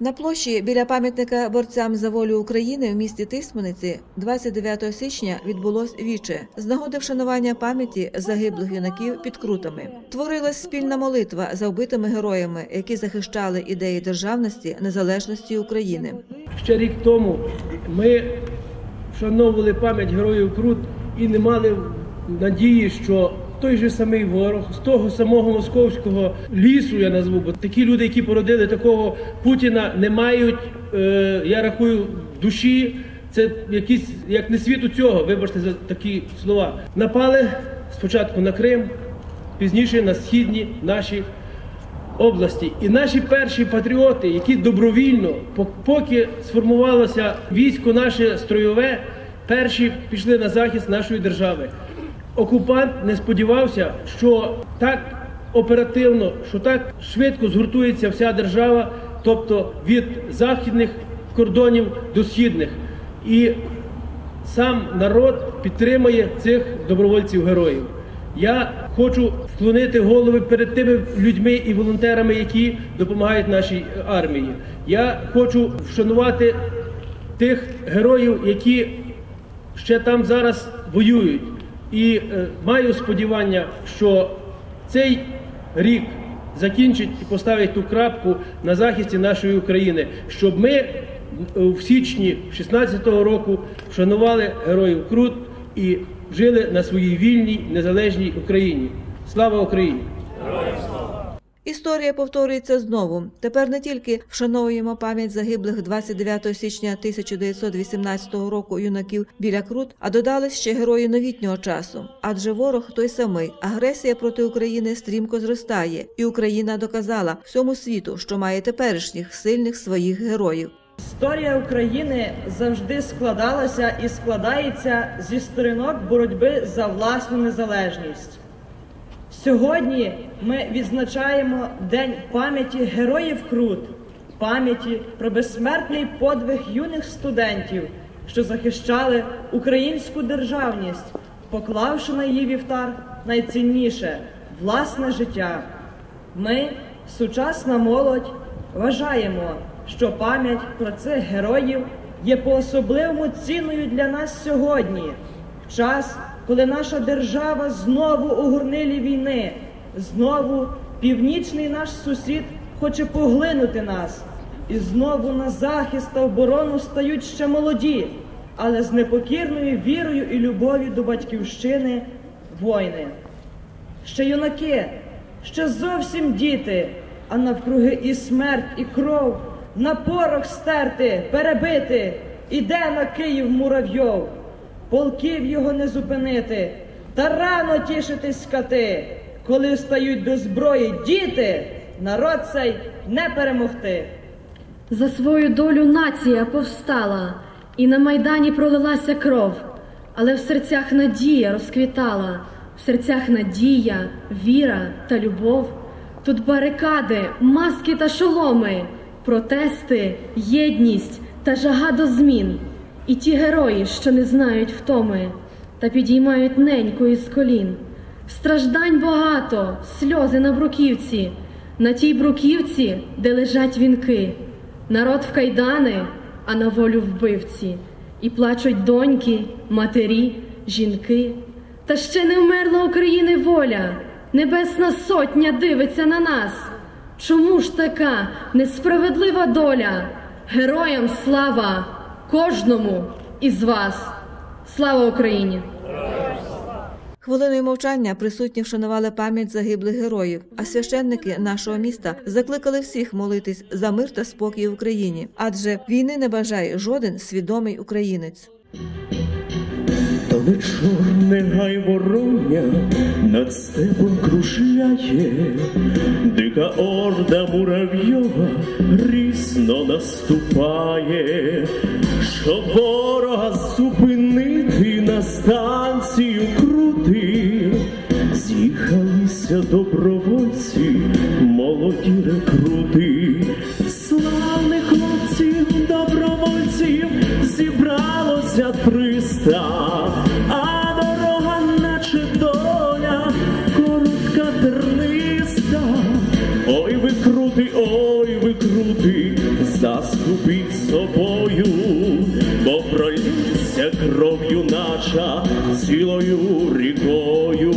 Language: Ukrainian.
На площі біля пам'ятника борцям за волю України в місті Тисмениці 29 січня відбулось віче з нагоди вшанування пам'яті загиблих юнаків під крутами. Творилась спільна молитва за вбитими героями, які захищали ідеї державності незалежності України. Ще рік тому ми вшановували пам'ять героїв Крут і не мали надії, що той же самий ворог з того самого московського лісу, я назву, бо такі люди, які породили такого Путіна, не мають, е, я рахую, душі. Це якісь як не світу цього, вибачте за такі слова. Напали спочатку на Крим, пізніше на східні наші області. І наші перші патріоти, які добровільно, поки сформувалося військо наше строєве, перші пішли на захист нашої держави. Окупант не сподівався, що так оперативно, що так швидко згуртується вся держава, тобто від західних кордонів до східних. І сам народ підтримує цих добровольців-героїв. Я хочу вклонити голови перед тими людьми і волонтерами, які допомагають нашій армії. Я хочу вшанувати тих героїв, які ще там зараз воюють. І е, маю сподівання, що цей рік закінчить і поставить ту крапку на захисті нашої України, щоб ми е, в січні 16-го року вшанували героїв Крут і жили на своїй вільній незалежній Україні. Слава Україні! Історія повторюється знову. Тепер не тільки вшановуємо пам'ять загиблих 29 січня 1918 року юнаків біля Крут, а додали ще герої новітнього часу. Адже ворог той самий. Агресія проти України стрімко зростає, і Україна доказала всьому світу, що має теперішніх сильних своїх героїв. Історія України завжди складалася і складається зі сторінок боротьби за власну незалежність. Сьогодні ми відзначаємо День пам'яті героїв Крут, пам'яті про безсмертний подвиг юних студентів, що захищали українську державність, поклавши на її вівтар найцінніше власне життя. Ми, сучасна молодь, вважаємо, що пам'ять про цих героїв є по-особливому цінною для нас сьогодні, в час, коли наша держава знову у горнилі війни, знову північний наш сусід хоче поглинути нас, і знову на захист та оборону стають ще молоді, але з непокірною вірою і любов'ю до батьківщини воїни. Ще юнаки, ще зовсім діти, а навкруги і смерть, і кров, на порох стерти, перебити, іде на Київ муравйов, полків його не зупинити, та рано тішитись скати, коли стають до зброї діти, народ цей не перемогти. За свою долю нація повстала, і на майдані пролилася кров, але в серцях надія розквітала, в серцях надія, віра та любов. Тут барикади, маски та шоломи, протести, єдність та жага до змін. І ті герої, що не знають втоми, та підіймають неньку із колін. Страждань багато, сльози на бруківці, на тій бруківці, де лежать вінки. Народ в кайдани, а на волю вбивці, і плачуть доньки, матері, жінки. Та ще не вмерла України воля, небесна сотня дивиться на нас. Чому ж така несправедлива доля? Героям слава кожному із вас. Слава Україні! Хвилиною мовчання присутні вшанували пам'ять загиблих героїв, а священники нашого міста закликали всіх молитись за мир та спокій в Україні, адже війни не бажає жоден свідомий українець. То не чорне гай вороння над степом кружляє, дика орда муравйова рісно наступає, щоб ворога зупинити на станцію крути, з'їхалися добровольці, молоді рекрути, собою, бо пролється кров'ю наша цілою рікою.